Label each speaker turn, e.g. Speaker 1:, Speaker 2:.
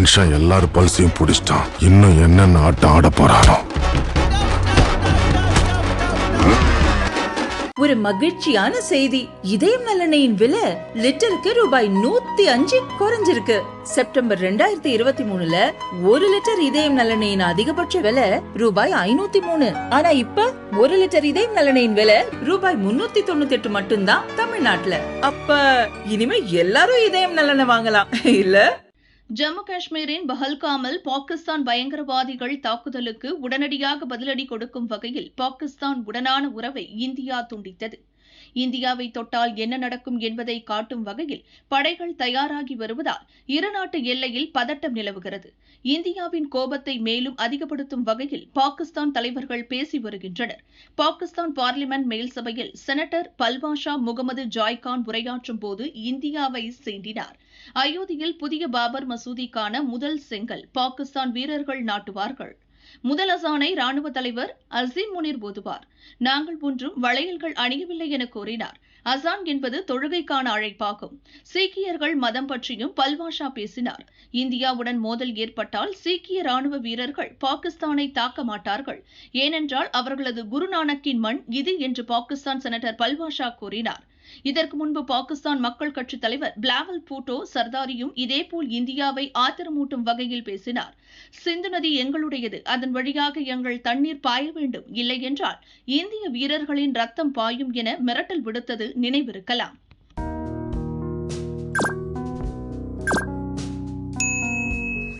Speaker 1: மனுஷன் எல்லாரும் பல்சையும் பிடிச்சிட்டான். இன்னும் என்னென்ன ஆட்டம் ஆட போறானோ.
Speaker 2: ஒரு மகிழ்ச்சியான செய்தி. இதயம் நலனையின் விலை லிட்டருக்கு ரூபாய் நூத்தி அஞ்சு குறைஞ்சிருக்கு. செப்டம்பர் ரெண்டாயிரத்தி இருபத்தி மூணுல ஒரு லிட்டர் இதயம் நலனையின் அதிகபட்ச விலை ரூபாய் ஐநூத்தி மூணு. ஆனா இப்ப ஒரு லிட்டர் இதயம் நலனையின் விலை ரூபாய் முன்னூத்தி தொண்ணூத்தி எட்டு மட்டும்தான் தமிழ்நாட்டுல. அப்ப இனிமே எல்லாரும் இதயம் நலனை வாங்கலாம். இல்ல?
Speaker 3: ஜம்மு காஷ்மீரின் பஹல்காமில் பாகிஸ்தான் பயங்கரவாதிகள் தாக்குதலுக்கு உடனடியாக பதிலடி கொடுக்கும் வகையில் பாகிஸ்தான் உடனான உறவை இந்தியா துண்டித்தது. இந்தியாவை தொட்டால் என்ன நடக்கும் என்பதை காட்டும் வகையில் படைகள் தயாராகி வருவதால் இருநாட்டு எல்லையில் பதட்டம் நிலவுகிறது. இந்தியாவின் கோபத்தை மேலும் அதிகப்படுத்தும் வகையில் பாகிஸ்தான் தலைவர்கள் பேசி வருகின்றனர். பாகிஸ்தான் பார்லிமெண்ட் மேல் சபையில் செனட்டர் பல்வாஷா முகமது ஜாய்கான் உரையாற்றும் போது இந்தியாவை சீண்டினார். அயோத்தியில் புதிய பாபர் மசூதிக்கான முதல் செங்கல் பாகிஸ்தான் வீரர்கள் நாட்டுவார்கள். முதல் அசானை ராணுவ தலைவர் அசீம் முனிர் போதுவார். நாங்கள் ஒன்றும் வளையல்கள் அணியவில்லை என கூறினார். அசான் என்பது தொழுகைக்கான அழைப்பாகும். சீக்கியர்கள் மதம் பற்றியும் பல்வாஷா பேசினார். இந்தியாவுடன் மோதல் ஏற்பட்டால் சீக்கிய ராணுவ வீரர்கள் பாகிஸ்தானை தாக்க மாட்டார்கள். ஏனென்றால் அவர்களது குருநானக்கின் மண் இது என்று பாகிஸ்தான் செனட்டர் பல்வாஷா கூறினார். இதற்கு முன்பு பாகிஸ்தான் மக்கள் கட்சித் தலைவர் பிளாவல் பூட்டோ சர்தாரியும் இதேபோல் இந்தியாவை ஆத்திரமூட்டும் வகையில் பேசினார். சிந்து நதி எங்களுடையது. அதன் வழியாக எங்கள் தண்ணீர் பாய வேண்டும். இல்லை என்றால் இந்திய வீரர்களின் ரத்தம் பாயும் என மிரட்டல் விடுத்தது நினைவிருக்கலாம்.